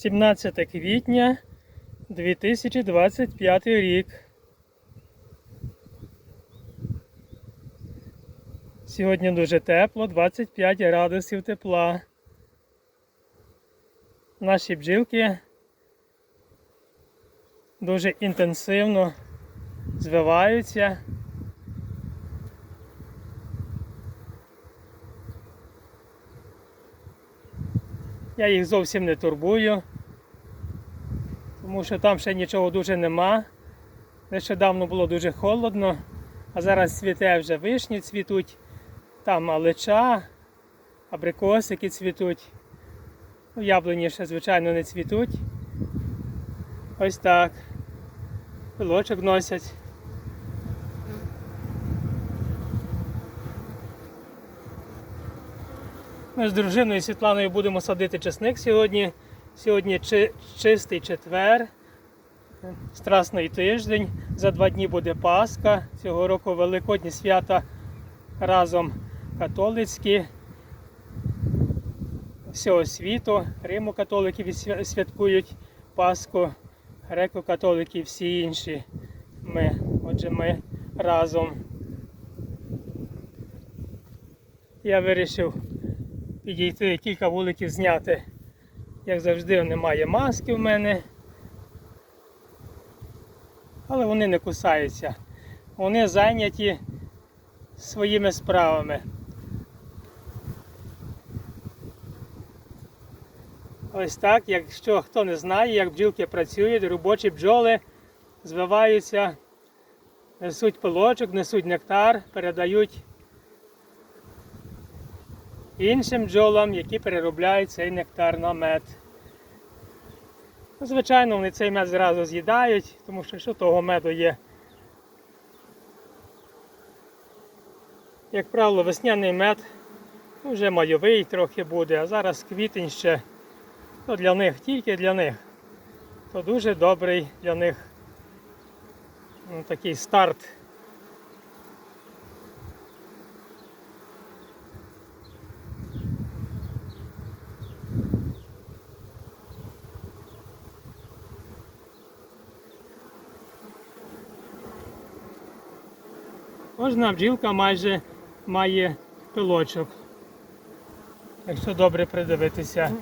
17 квітня 2025 рік. Сьогодні дуже тепло, 25 градусів тепла. Наші бджілки дуже інтенсивно звиваються. Я їх зовсім не турбую, тому що там ще нічого дуже нема. Нещодавно було дуже холодно, а зараз цвіте вже вишні цвітуть, там алеча, абрикосики цвітуть. Ну, яблуні ще, звичайно, не цвітуть. Ось так. Пилочок носять. Ми з дружиною Світланою будемо садити чесник сьогодні. Сьогодні чи- чистий четвер, страсний тиждень. За два дні буде Пасха. Цього року Великодні свята разом католицькі всього світу. Римо-католики святкують Пасху, греко-католики всі інші. Ми, отже, ми разом. Я вирішив підійти кілька вуликів зняти. Як завжди, немає маски в мене. Але вони не кусаються. Вони зайняті своїми справами. Ось так, якщо хто не знає, як бджілки працюють, робочі бджоли звиваються, несуть пилочок, несуть нектар, передають іншим бджолам, які переробляють цей нектар на мед. Ну, Звичайно, вони цей мед зразу з'їдають, тому що що того меду є. Як правило, весняний мед ну, вже майовий трохи буде, а зараз квітень ще ну, для них, тільки для них. То дуже добрий для них ну, такий старт. Кожна бджілка майже має пилочок. Якщо добре придивитися.